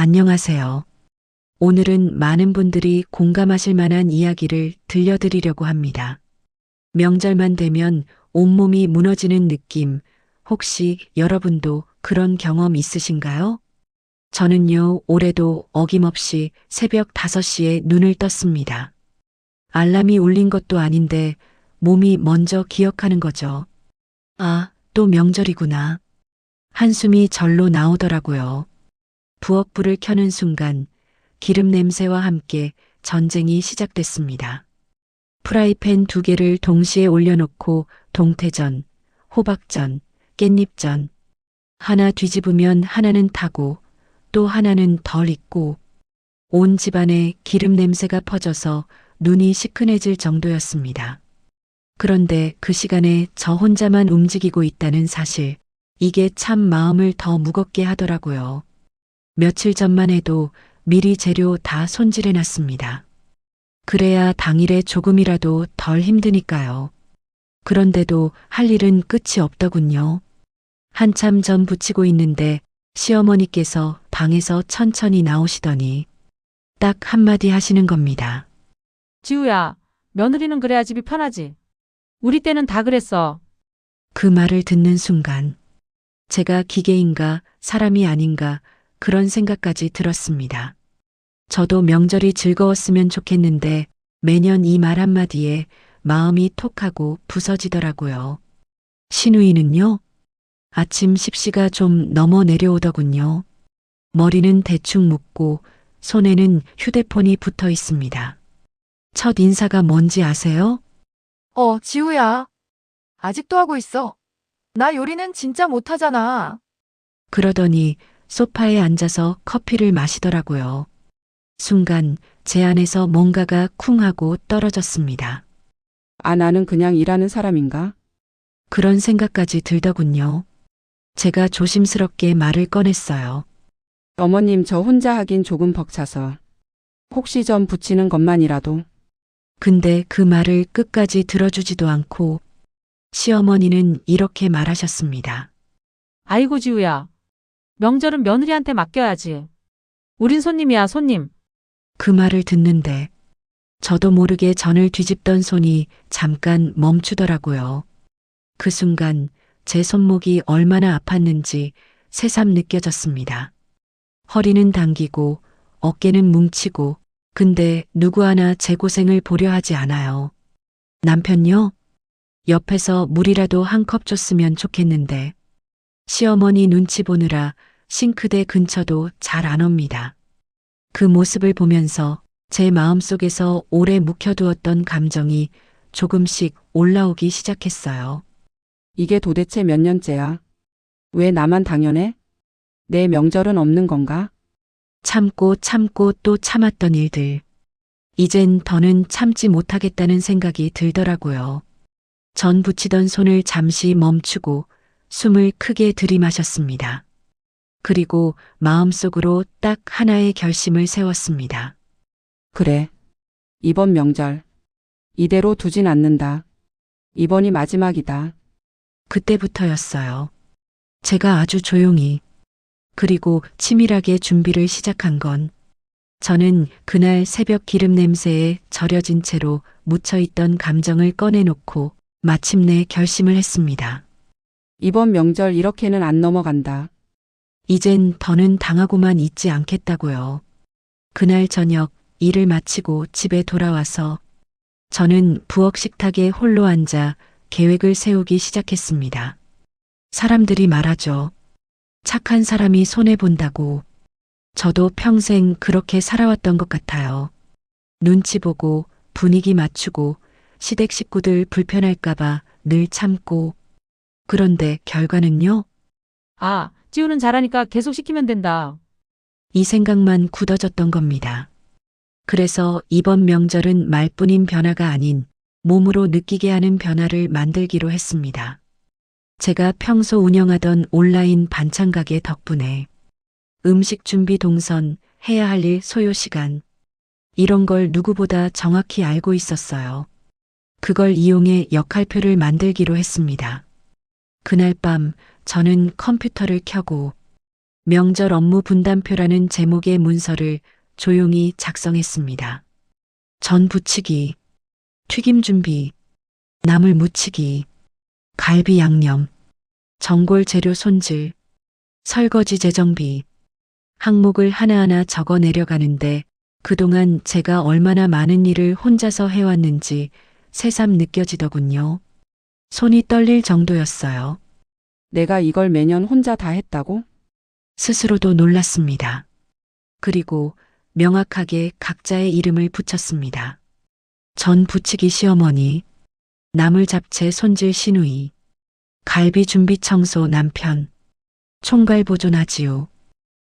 안녕하세요. 오늘은 많은 분들이 공감하실 만한 이야기를 들려드리려고 합니다. 명절만 되면 온몸이 무너지는 느낌, 혹시 여러분도 그런 경험 있으신가요? 저는요, 올해도 어김없이 새벽 5시에 눈을 떴습니다. 알람이 울린 것도 아닌데 몸이 먼저 기억하는 거죠. 아, 또 명절이구나. 한숨이 절로 나오더라고요. 부엌불을 켜는 순간 기름 냄새와 함께 전쟁이 시작됐습니다. 프라이팬 두 개를 동시에 올려놓고 동태전, 호박전, 깻잎전. 하나 뒤집으면 하나는 타고 또 하나는 덜 익고 온 집안에 기름 냄새가 퍼져서 눈이 시큰해질 정도였습니다. 그런데 그 시간에 저 혼자만 움직이고 있다는 사실, 이게 참 마음을 더 무겁게 하더라고요. 며칠 전만 해도 미리 재료 다 손질해 놨습니다. 그래야 당일에 조금이라도 덜 힘드니까요. 그런데도 할 일은 끝이 없더군요. 한참 전 부치고 있는데 시어머니께서 방에서 천천히 나오시더니 딱 한마디 하시는 겁니다. 지우야, 며느리는 그래야 집이 편하지. 우리 때는 다 그랬어. 그 말을 듣는 순간 제가 기계인가 사람이 아닌가 그런 생각까지 들었습니다. 저도 명절이 즐거웠으면 좋겠는데 매년 이 말 한마디에 마음이 톡하고 부서지더라고요. 신우이는요? 아침 10시가 좀 넘어 내려오더군요. 머리는 대충 묶고 손에는 휴대폰이 붙어 있습니다. 첫 인사가 뭔지 아세요? 어, 지우야. 아직도 하고 있어. 나 요리는 진짜 못하잖아. 그러더니 소파에 앉아서 커피를 마시더라고요. 순간 제 안에서 뭔가가 쿵 하고 떨어졌습니다. 아, 나는 그냥 일하는 사람인가? 그런 생각까지 들더군요. 제가 조심스럽게 말을 꺼냈어요. 어머님, 저 혼자 하긴 조금 벅차서. 혹시 좀 붙이는 것만이라도. 근데 그 말을 끝까지 들어주지도 않고 시어머니는 이렇게 말하셨습니다. 아이고, 지우야. 명절은 며느리한테 맡겨야지. 우린 손님이야, 손님. 그 말을 듣는데 저도 모르게 전을 뒤집던 손이 잠깐 멈추더라고요. 그 순간 제 손목이 얼마나 아팠는지 새삼 느껴졌습니다. 허리는 당기고 어깨는 뭉치고 근데 누구 하나 제 고생을 보려 하지 않아요. 남편요? 옆에서 물이라도 한 컵 줬으면 좋겠는데 시어머니 눈치 보느라 싱크대 근처도 잘 안 옵니다. 그 모습을 보면서 제 마음속에서 오래 묵혀두었던 감정이 조금씩 올라오기 시작했어요. 이게 도대체 몇 년째야? 왜 나만 당연해? 내 명절은 없는 건가? 참고 참고 또 참았던 일들. 이젠 더는 참지 못하겠다는 생각이 들더라고요. 전 붙이던 손을 잠시 멈추고 숨을 크게 들이마셨습니다. 그리고 마음속으로 딱 하나의 결심을 세웠습니다. 그래. 이번 명절. 이대로 두진 않는다. 이번이 마지막이다. 그때부터였어요. 제가 아주 조용히 그리고 치밀하게 준비를 시작한 건 저는 그날 새벽 기름 냄새에 절여진 채로 묻혀있던 감정을 꺼내놓고 마침내 결심을 했습니다. 이번 명절 이렇게는 안 넘어간다. 이젠 더는 당하고만 있지 않겠다고요. 그날 저녁 일을 마치고 집에 돌아와서 저는 부엌 식탁에 홀로 앉아 계획을 세우기 시작했습니다. 사람들이 말하죠. 착한 사람이 손해본다고. 저도 평생 그렇게 살아왔던 것 같아요. 눈치 보고 분위기 맞추고 시댁 식구들 불편할까봐 늘 참고. 그런데 결과는요? 아, 지우는 잘하니까 계속 시키면 된다. 이 생각만 굳어졌던 겁니다. 그래서 이번 명절은 말뿐인 변화가 아닌 몸으로 느끼게 하는 변화를 만들기로 했습니다. 제가 평소 운영하던 온라인 반찬 가게 덕분에 음식 준비 동선, 해야 할 일 소요 시간, 이런 걸 누구보다 정확히 알고 있었어요. 그걸 이용해 역할표를 만들기로 했습니다. 그날 밤 저는 컴퓨터를 켜고 명절 업무 분담표라는 제목의 문서를 조용히 작성했습니다. 전 부치기, 튀김 준비, 나물 무치기, 갈비 양념, 전골 재료 손질, 설거지 재정비, 항목을 하나하나 적어 내려가는데 그동안 제가 얼마나 많은 일을 혼자서 해왔는지 새삼 느껴지더군요. 손이 떨릴 정도였어요. 내가 이걸 매년 혼자 다 했다고? 스스로도 놀랐습니다. 그리고 명확하게 각자의 이름을 붙였습니다. 전 부치기 시어머니, 나물 잡채 손질 시누이, 갈비 준비 청소 남편, 총괄 보존하지요.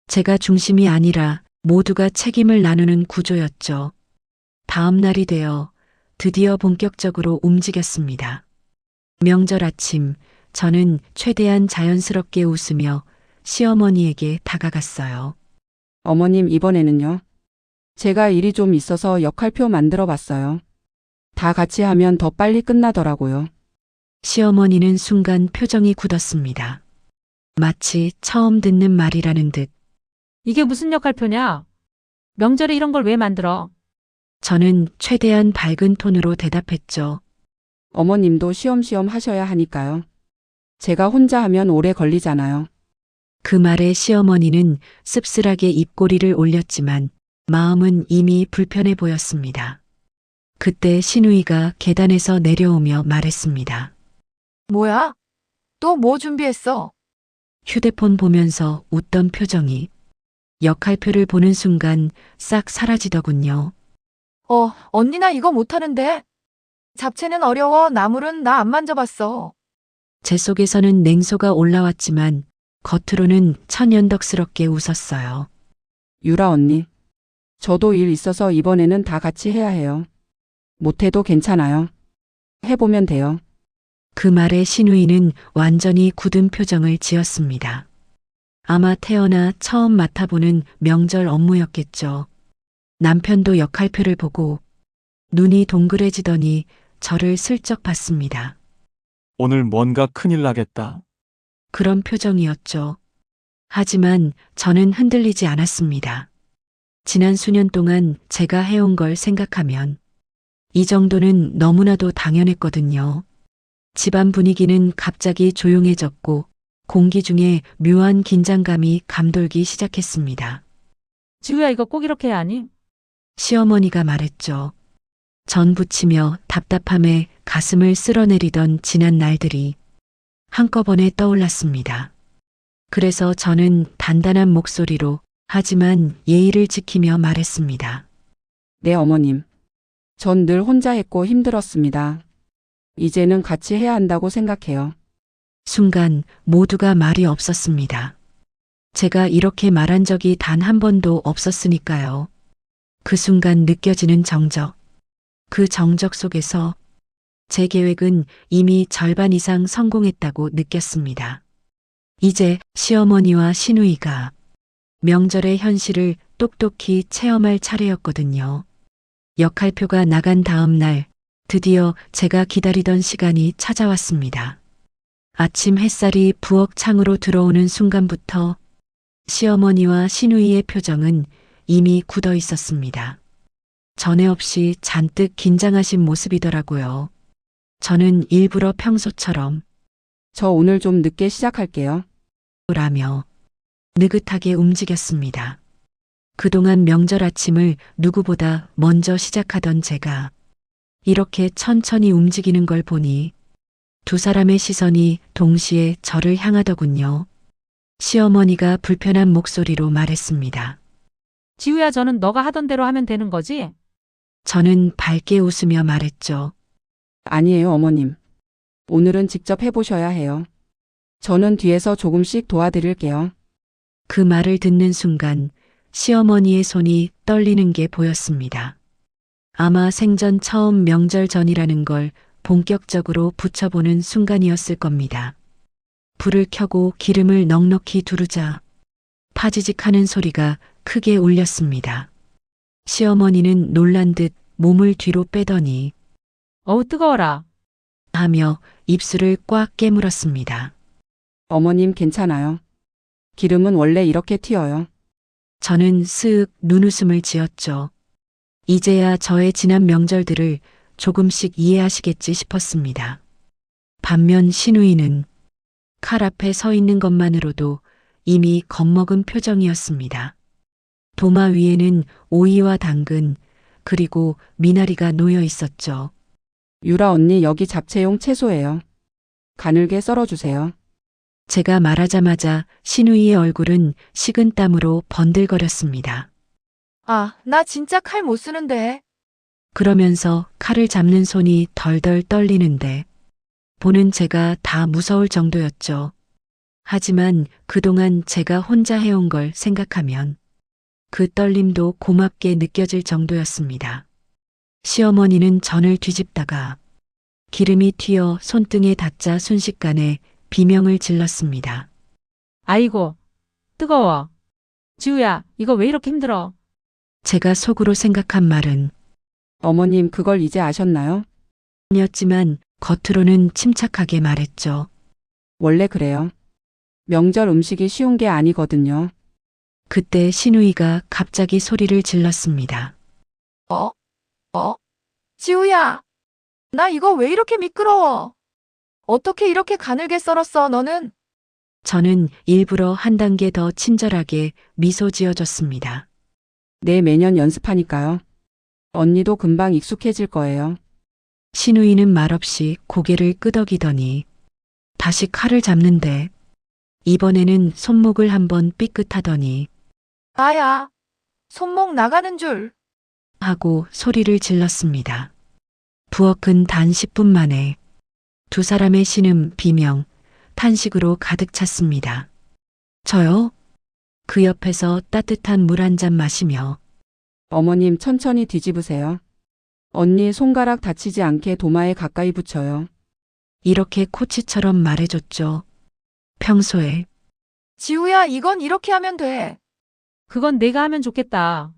제가 중심이 아니라 모두가 책임을 나누는 구조였죠. 다음 날이 되어 드디어 본격적으로 움직였습니다. 명절 아침, 저는 최대한 자연스럽게 웃으며 시어머니에게 다가갔어요. 어머님 이번에는요. 제가 일이 좀 있어서 역할표 만들어 봤어요. 다 같이 하면 더 빨리 끝나더라고요. 시어머니는 순간 표정이 굳었습니다. 마치 처음 듣는 말이라는 듯 이게 무슨 역할표냐? 명절에 이런 걸 왜 만들어? 저는 최대한 밝은 톤으로 대답했죠. 어머님도 쉬엄쉬엄 하셔야 하니까요. 제가 혼자 하면 오래 걸리잖아요. 그 말에 시어머니는 씁쓸하게 입꼬리를 올렸지만 마음은 이미 불편해 보였습니다. 그때 신우이가 계단에서 내려오며 말했습니다. 뭐야? 또 뭐 준비했어? 휴대폰 보면서 웃던 표정이 역할표를 보는 순간 싹 사라지더군요. 어, 언니 나 이거 못하는데. 잡채는 어려워. 나물은 나 안 만져봤어. 제 속에서는 냉소가 올라왔지만 겉으로는 천연덕스럽게 웃었어요. 유라 언니. 저도 일 있어서 이번에는 다 같이 해야 해요. 못해도 괜찮아요. 해보면 돼요. 그 말에 신우이는 완전히 굳은 표정을 지었습니다. 아마 태어나 처음 맡아보는 명절 업무였겠죠. 남편도 역할표를 보고 눈이 동그래지더니 저를 슬쩍 봤습니다. 오늘 뭔가 큰일 나겠다. 그런 표정이었죠. 하지만 저는 흔들리지 않았습니다. 지난 수년 동안 제가 해온 걸 생각하면 이 정도는 너무나도 당연했거든요. 집안 분위기는 갑자기 조용해졌고 공기 중에 묘한 긴장감이 감돌기 시작했습니다. 지우야 이거 꼭 이렇게 해야 하니? 시어머니가 말했죠. 전 부치며 답답함에 가슴을 쓸어내리던 지난 날들이 한꺼번에 떠올랐습니다. 그래서 저는 단단한 목소리로 하지만 예의를 지키며 말했습니다. 네, 어머님. 전 늘 혼자 했고 힘들었습니다. 이제는 같이 해야 한다고 생각해요. 순간 모두가 말이 없었습니다. 제가 이렇게 말한 적이 단 한 번도 없었으니까요. 그 순간 느껴지는 정적. 그 정적 속에서 제 계획은 이미 절반 이상 성공했다고 느꼈습니다. 이제 시어머니와 시누이가 명절의 현실을 똑똑히 체험할 차례였거든요. 역할표가 나간 다음 날 드디어 제가 기다리던 시간이 찾아왔습니다. 아침 햇살이 부엌 창으로 들어오는 순간부터 시어머니와 시누이의 표정은 이미 굳어 있었습니다. 전에 없이 잔뜩 긴장하신 모습이더라고요. 저는 일부러 평소처럼 저 오늘 좀 늦게 시작할게요. 라며 느긋하게 움직였습니다. 그동안 명절 아침을 누구보다 먼저 시작하던 제가 이렇게 천천히 움직이는 걸 보니 두 사람의 시선이 동시에 저를 향하더군요. 시어머니가 불편한 목소리로 말했습니다. 지우야 저는 너가 하던 대로 하면 되는 거지? 저는 밝게 웃으며 말했죠. 아니에요, 어머님. 오늘은 직접 해보셔야 해요. 저는 뒤에서 조금씩 도와드릴게요. 그 말을 듣는 순간 시어머니의 손이 떨리는 게 보였습니다. 아마 생전 처음 명절 전이라는 걸 본격적으로 붙여보는 순간이었을 겁니다. 불을 켜고 기름을 넉넉히 두르자 파지직 하는 소리가 크게 울렸습니다. 시어머니는 놀란 듯 몸을 뒤로 빼더니 어우 뜨거워라. 하며 입술을 꽉 깨물었습니다. 어머님 괜찮아요. 기름은 원래 이렇게 튀어요. 저는 쓱 눈웃음을 지었죠. 이제야 저의 지난 명절들을 조금씩 이해하시겠지 싶었습니다. 반면 신우이는 칼 앞에 서 있는 것만으로도 이미 겁먹은 표정이었습니다. 도마 위에는 오이와 당근, 그리고 미나리가 놓여 있었죠. 유라 언니 여기 잡채용 채소예요. 가늘게 썰어주세요. 제가 말하자마자 신우이의 얼굴은 식은 땀으로 번들거렸습니다. 아, 나 진짜 칼 못 쓰는데. 그러면서 칼을 잡는 손이 덜덜 떨리는데 보는 제가 다 무서울 정도였죠. 하지만 그동안 제가 혼자 해온 걸 생각하면 그 떨림도 고맙게 느껴질 정도였습니다. 시어머니는 전을 뒤집다가 기름이 튀어 손등에 닿자 순식간에 비명을 질렀습니다. 아이고, 뜨거워. 지우야, 이거 왜 이렇게 힘들어? 제가 속으로 생각한 말은 어머님 그걸 이제 아셨나요? 아니었지만 겉으로는 침착하게 말했죠. 원래 그래요. 명절 음식이 쉬운 게 아니거든요. 그때 신우이가 갑자기 소리를 질렀습니다. 어? 어? 지우야. 나 이거 왜 이렇게 미끄러워? 어떻게 이렇게 가늘게 썰었어, 너는? 저는 일부러 한 단계 더 친절하게 미소 지어줬습니다. 내 매년 연습하니까요. 언니도 금방 익숙해질 거예요. 신우이는 말없이 고개를 끄덕이더니 다시 칼을 잡는데 이번에는 손목을 한번 삐끗하더니 아야. 손목 나가는 줄. 하고 소리를 질렀습니다. 부엌은 단 10분 만에 두 사람의 신음, 비명, 탄식으로 가득 찼습니다. 저요? 그 옆에서 따뜻한 물 한 잔 마시며 어머님 천천히 뒤집으세요. 언니 손가락 다치지 않게 도마에 가까이 붙여요. 이렇게 코치처럼 말해줬죠. 평소에 지우야, 이건 이렇게 하면 돼. 그건 내가 하면 좋겠다.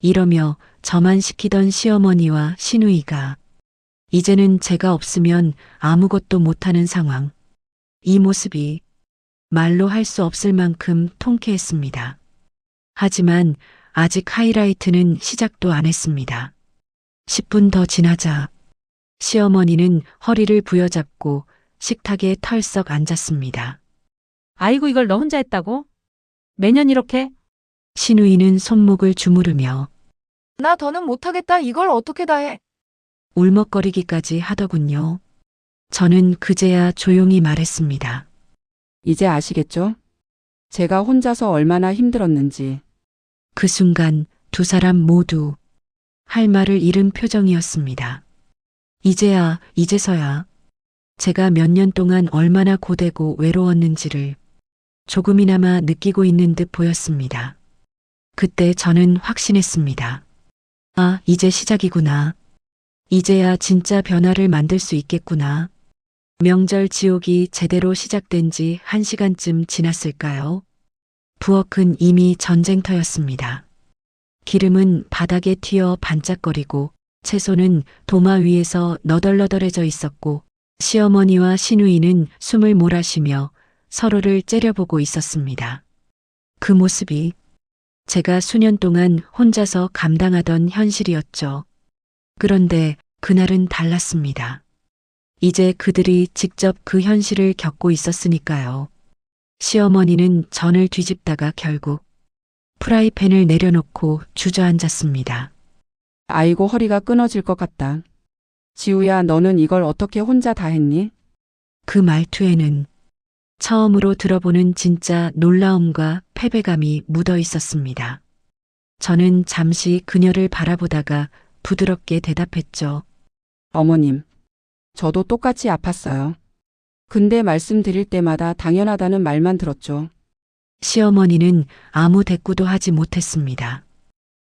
이러며 저만 시키던 시어머니와 시누이가 이제는 제가 없으면 아무것도 못하는 상황. 이 모습이 말로 할 수 없을 만큼 통쾌했습니다. 하지만 아직 하이라이트는 시작도 안 했습니다. 10분 더 지나자 시어머니는 허리를 부여잡고 식탁에 털썩 앉았습니다. 아이고, 이걸 너 혼자 했다고? 매년 이렇게? 시누이는 손목을 주무르며 나 더는 못하겠다. 이걸 어떻게 다 해? 울먹거리기까지 하더군요. 저는 그제야 조용히 말했습니다. 이제 아시겠죠? 제가 혼자서 얼마나 힘들었는지. 그 순간 두 사람 모두 할 말을 잃은 표정이었습니다. 이제야, 이제서야 제가 몇 년 동안 얼마나 고되고 외로웠는지를 조금이나마 느끼고 있는 듯 보였습니다. 그때 저는 확신했습니다. 아, 이제 시작이구나. 이제야 진짜 변화를 만들 수 있겠구나. 명절 지옥이 제대로 시작된 지 한 시간쯤 지났을까요? 부엌은 이미 전쟁터였습니다. 기름은 바닥에 튀어 반짝거리고 채소는 도마 위에서 너덜너덜해져 있었고 시어머니와 시누이는 숨을 몰아쉬며 서로를 째려보고 있었습니다. 그 모습이 제가 수년 동안 혼자서 감당하던 현실이었죠. 그런데 그날은 달랐습니다. 이제 그들이 직접 그 현실을 겪고 있었으니까요. 시어머니는 전을 뒤집다가 결국 프라이팬을 내려놓고 주저앉았습니다. 아이고 허리가 끊어질 것 같다. 지우야 너는 이걸 어떻게 혼자 다 했니? 그 말투에는 처음으로 들어보는 진짜 놀라움과 패배감이 묻어 있었습니다. 저는 잠시 그녀를 바라보다가 부드럽게 대답했죠. 어머님. 저도 똑같이 아팠어요. 근데 말씀드릴 때마다 당연하다는 말만 들었죠. 시어머니는 아무 대꾸도 하지 못했습니다.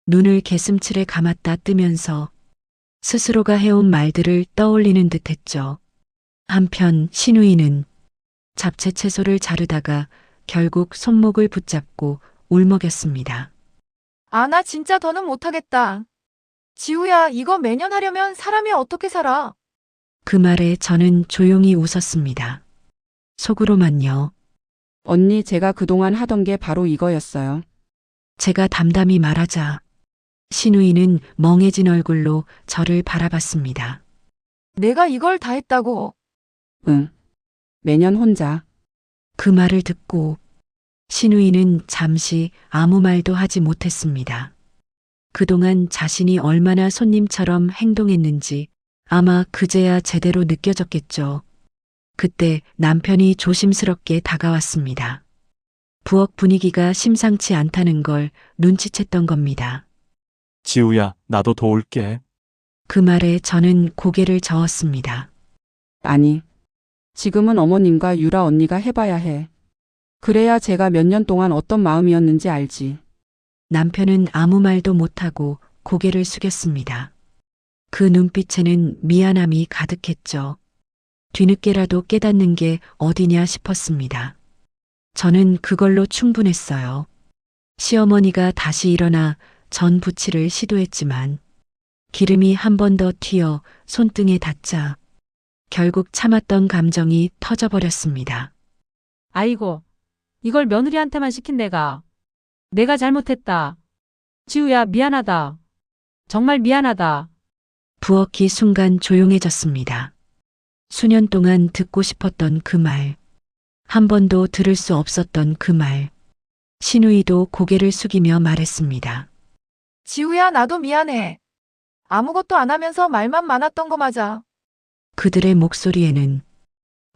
눈을 개슴츠레 감았다 뜨면서 스스로가 해온 말들을 떠올리는 듯 했죠. 한편 신우이는 잡채 채소를 자르다가 결국 손목을 붙잡고 울먹였습니다. 아, 나 진짜 더는 못하겠다. 지우야, 이거 매년 하려면 사람이 어떻게 살아? 그 말에 저는 조용히 웃었습니다. 속으로만요. 언니, 제가 그동안 하던 게 바로 이거였어요. 제가 담담히 말하자 신우이는 멍해진 얼굴로 저를 바라봤습니다. 내가 이걸 다 했다고. 응. 매년 혼자. 그 말을 듣고 신우이는 잠시 아무 말도 하지 못했습니다. 그동안 자신이 얼마나 손님처럼 행동했는지 아마 그제야 제대로 느껴졌겠죠. 그때 남편이 조심스럽게 다가왔습니다. 부엌 분위기가 심상치 않다는 걸 눈치챘던 겁니다. 지우야, 나도 도울게. 그 말에 저는 고개를 저었습니다. 아니. 지금은 어머님과 유라 언니가 해봐야 해. 그래야 제가 몇 년 동안 어떤 마음이었는지 알지. 남편은 아무 말도 못하고 고개를 숙였습니다. 그 눈빛에는 미안함이 가득했죠. 뒤늦게라도 깨닫는 게 어디냐 싶었습니다. 저는 그걸로 충분했어요. 시어머니가 다시 일어나 전 부치를 시도했지만 기름이 한 번 더 튀어 손등에 닿자 결국 참았던 감정이 터져버렸습니다. 아이고, 이걸 며느리한테만 시킨 내가. 내가 잘못했다. 지우야, 미안하다. 정말 미안하다. 부엌이 순간 조용해졌습니다. 수년 동안 듣고 싶었던 그 말. 한 번도 들을 수 없었던 그 말. 신우이도 고개를 숙이며 말했습니다. 지우야, 나도 미안해. 아무것도 안 하면서 말만 많았던 거 맞아. 그들의 목소리에는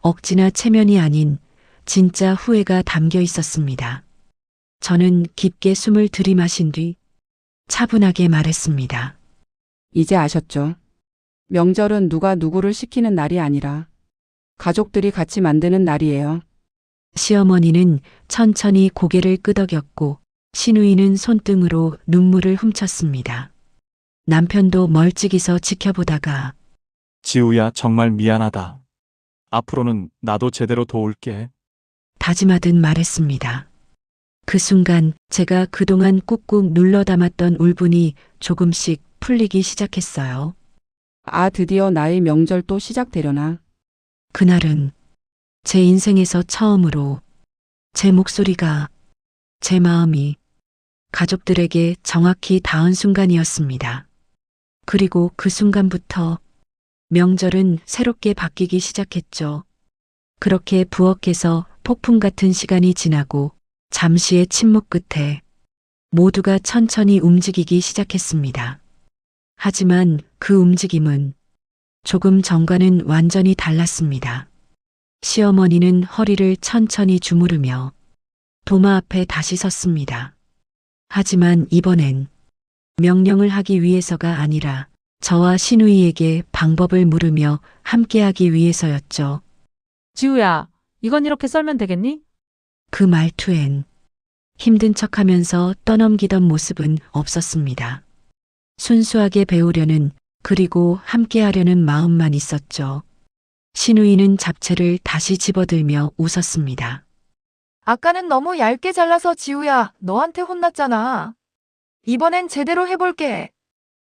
억지나 체면이 아닌 진짜 후회가 담겨 있었습니다. 저는 깊게 숨을 들이마신 뒤 차분하게 말했습니다. 이제 아셨죠? 명절은 누가 누구를 시키는 날이 아니라 가족들이 같이 만드는 날이에요. 시어머니는 천천히 고개를 끄덕였고 신우이는 손등으로 눈물을 훔쳤습니다. 남편도 멀찍이서 지켜보다가 지우야, 정말 미안하다. 앞으로는 나도 제대로 도울게. 다짐하듯 말했습니다. 그 순간 제가 그동안 꾹꾹 눌러 담았던 울분이 조금씩 풀리기 시작했어요. 아, 드디어 나의 명절 또 시작되려나. 그날은 제 인생에서 처음으로 제 목소리가 제 마음이 가족들에게 정확히 닿은 순간이었습니다. 그리고 그 순간부터 명절은 새롭게 바뀌기 시작했죠. 그렇게 부엌에서 폭풍 같은 시간이 지나고 잠시의 침묵 끝에 모두가 천천히 움직이기 시작했습니다. 하지만 그 움직임은 조금 전과는 완전히 달랐습니다. 시어머니는 허리를 천천히 주무르며 도마 앞에 다시 섰습니다. 하지만 이번엔 명령을 하기 위해서가 아니라 저와 신우이에게 방법을 물으며 함께하기 위해서였죠. 지우야, 이건 이렇게 썰면 되겠니? 그 말투엔 힘든 척 하면서 떠넘기던 모습은 없었습니다. 순수하게 배우려는 그리고 함께하려는 마음만 있었죠. 신우이는 잡채를 다시 집어들며 웃었습니다. 아까는 너무 얇게 잘라서 지우야, 너한테 혼났잖아. 이번엔 제대로 해볼게.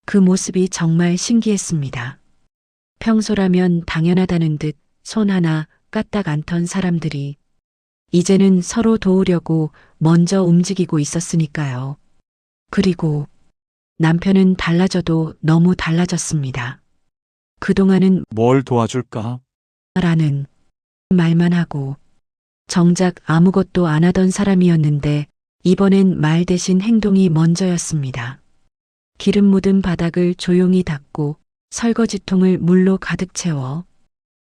그 모습이 정말 신기했습니다. 평소라면 당연하다는 듯 손 하나 까딱 않던 사람들이 이제는 서로 도우려고 먼저 움직이고 있었으니까요. 그리고 남편은 달라져도 너무 달라졌습니다. 그동안은 뭘 도와줄까? 라는 말만 하고 정작 아무것도 안 하던 사람이었는데 이번엔 말 대신 행동이 먼저였습니다. 기름 묻은 바닥을 조용히 닦고 설거지통을 물로 가득 채워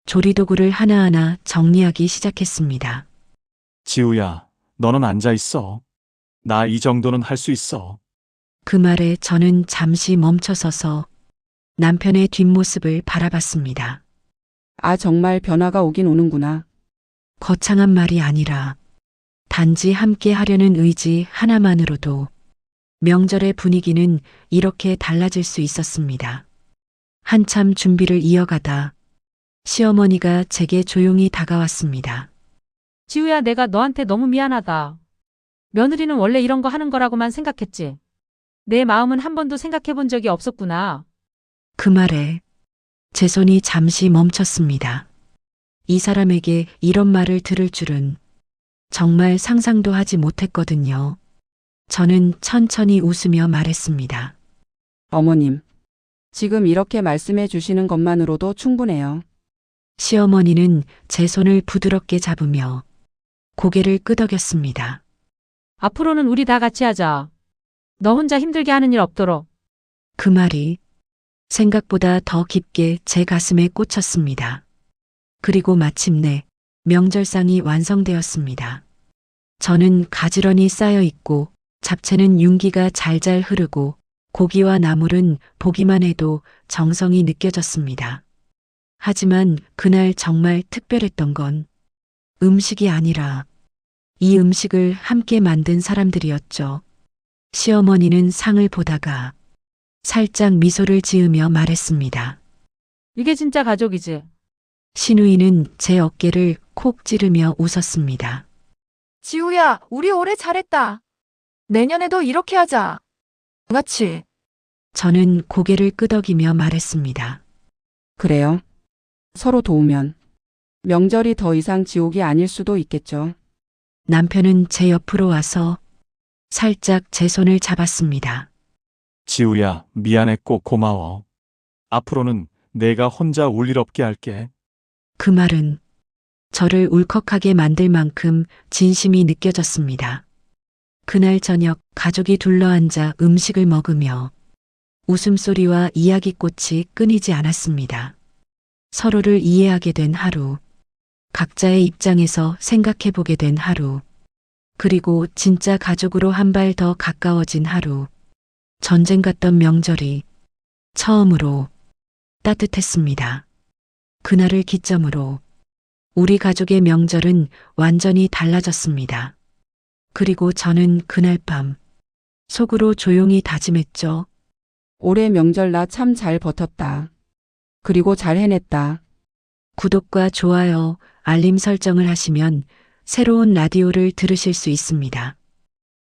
조리도구를 하나하나 정리하기 시작했습니다. 지우야, 너는 앉아 있어. 나 이 정도는 할 수 있어. 그 말에 저는 잠시 멈춰서서 남편의 뒷모습을 바라봤습니다. 아, 정말 변화가 오긴 오는구나. 거창한 말이 아니라 단지 함께 하려는 의지 하나만으로도 명절의 분위기는 이렇게 달라질 수 있었습니다. 한참 준비를 이어가다 시어머니가 제게 조용히 다가왔습니다. 지우야, 내가 너한테 너무 미안하다. 며느리는 원래 이런 거 하는 거라고만 생각했지. 내 마음은 한 번도 생각해 본 적이 없었구나. 그 말에 제 손이 잠시 멈췄습니다. 이 사람에게 이런 말을 들을 줄은 정말 상상도 하지 못했거든요. 저는 천천히 웃으며 말했습니다. 어머님. 지금 이렇게 말씀해 주시는 것만으로도 충분해요. 시어머니는 제 손을 부드럽게 잡으며 고개를 끄덕였습니다. 앞으로는 우리 다 같이 하자. 너 혼자 힘들게 하는 일 없도록. 그 말이 생각보다 더 깊게 제 가슴에 꽂혔습니다. 그리고 마침내 명절상이 완성되었습니다. 저는 가지런히 쌓여 있고 잡채는 윤기가 잘잘 흐르고 고기와 나물은 보기만 해도 정성이 느껴졌습니다. 하지만 그날 정말 특별했던 건 음식이 아니라 이 음식을 함께 만든 사람들이었죠. 시어머니는 상을 보다가 살짝 미소를 지으며 말했습니다. 이게 진짜 가족이지. 신우이는 제 어깨를 콕 찌르며 웃었습니다. 지우야, 우리 올해 잘했다. 내년에도 이렇게 하자. 같이. 저는 고개를 끄덕이며 말했습니다. 그래요. 서로 도우면 명절이 더 이상 지옥이 아닐 수도 있겠죠. 남편은 제 옆으로 와서 살짝 제 손을 잡았습니다. 지우야, 미안했고 고마워. 앞으로는 내가 혼자 울 일 없게 할게. 그 말은 저를 울컥하게 만들 만큼 진심이 느껴졌습니다. 그날 저녁 가족이 둘러앉아 음식을 먹으며 웃음소리와 이야기꽃이 끊이지 않았습니다. 서로를 이해하게 된 하루, 각자의 입장에서 생각해 보게 된 하루, 그리고 진짜 가족으로 한 발 더 가까워진 하루, 전쟁 같던 명절이 처음으로 따뜻했습니다. 그날을 기점으로 우리 가족의 명절은 완전히 달라졌습니다. 그리고 저는 그날 밤 속으로 조용히 다짐했죠. 올해 명절 나 참 잘 버텼다. 그리고 잘 해냈다. 구독과 좋아요, 알림 설정을 하시면 새로운 라디오를 들으실 수 있습니다.